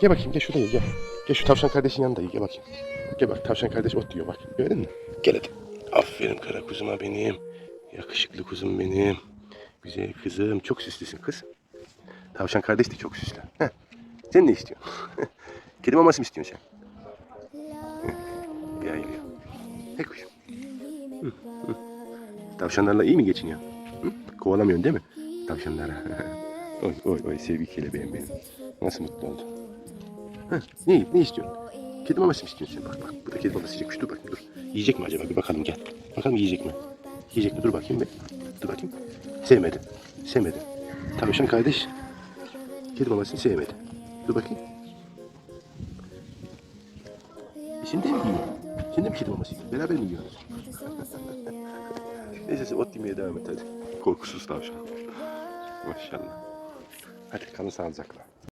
Gel bakayım gel şurada ye gel. Gel şu tavşan kardeşin yanında gel bakayım. Gel bak tavşan kardeş ot diyor bak. Gördün mü? Gel hadi. Aferin kara kuzuma benim. Yakışıklı kuzum benim. Güzel kızım. Çok süslüsün kız. Tavşan kardeş de çok süslü. Heh. Sen ne istiyorsun? Kedi maması mı istiyorsun sen? Heh. Yayılıyor. He kuşum. Hı, hı. Tavşanlarla iyi mi geçiniyor? Hı? Kovalamıyorsun değil mi? Tavşanlara. oy oy oy sevgi kelebeğim benim. Nasıl mutlu oldun? Heh. Ne, ne istiyorsun? Kedi maması mı istiyorsun sen? Bak bak. Bu da kedi maması yiyecekmiş. Dur bakayım dur. Yiyecek mi acaba? Bir bakalım gel. Bakalım yiyecek mi? Yiyecek mi? Dur bakayım bir. Dur bakayım. Sevmedi. Sevmedi. Tavşan kardeş kedi mamasını sevmedi. Dur bakayım. E Şimdi mi yiyor? Şimdi mi kedi maması yiyor? Beraber mi yiyorsunuz? Neyse sen ot yemeye devam et hadi. Korkusuz tavşan. Maşallah. Hadi kalın sağlıcakla.